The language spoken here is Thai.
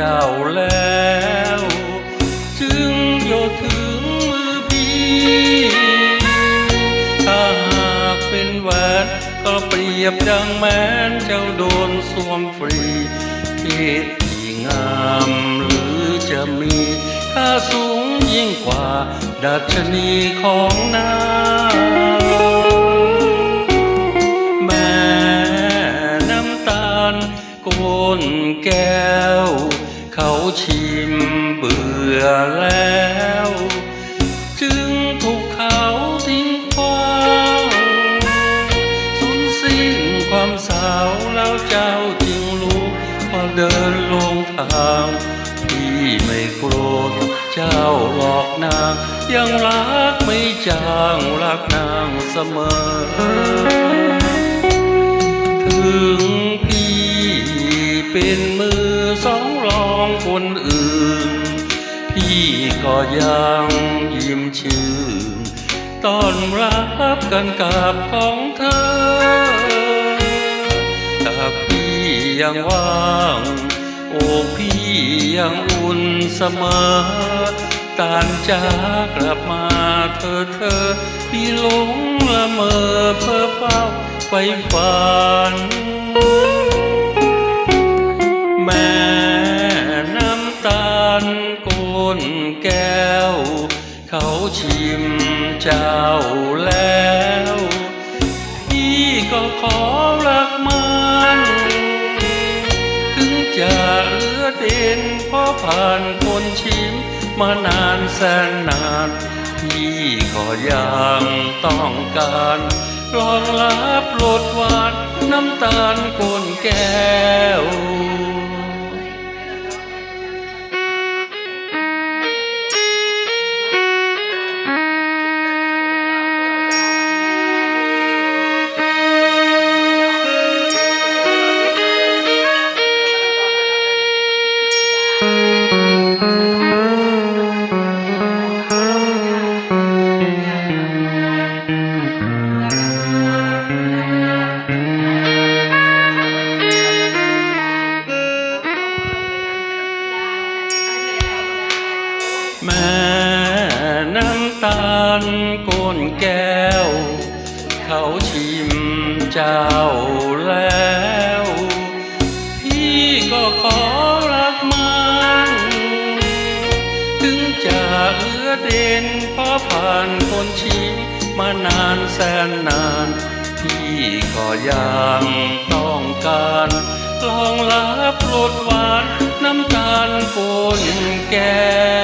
เจ้าแล้ว จึงโยถึงมือพี่ถ้าหากเป็นแหวนก็เปรียบดังแม้นเจ้าโดนสวมฟรีเพศที่งามหรือจะมีค่าสูงยิ่งกว่า ดัชนีของนางแม่น้ำตาลโกนแก้ว ชิมเบื่อแล้ว จึงถูกเขาทิ้งคว้างสูญสิ้นความสาวแล้วเจ้าจึงรู้พอเดินลงทางพี่ไม่โกรธเจ้าหลอกนางยังรักไม่จางรักนางเสมอ ถึงพี่เป็นมือ พี่ก็ยังยิ้มชื่นต้อนรับกันกับของเธอถ้าพี่ยังว่างโอ้พี่ยังอุ่นเสมอตานจากลับมาเธอเธอพี่หลงละเมอเพ้อเฝ้าไฟฝัน เจ้าแล้ว พี่ก็ขอรักมันถึงจะเหลือเด่นเพราะผ่านคนชิมมานานแสนนาน พี่ก็ยังต้องการลองรับรสหวานน้ำตาลกนแก้ว น้ำตาลก้นแก้ว เขาชิมเจ้าแล้ว พี่ก็ขอรักมันถึงจะเหลือเด่นเพราะผ่านคนชิมมานานแสนนาน พี่ก็ยังต้องการลองรับรสหวานน้ำตาลปนแก้ว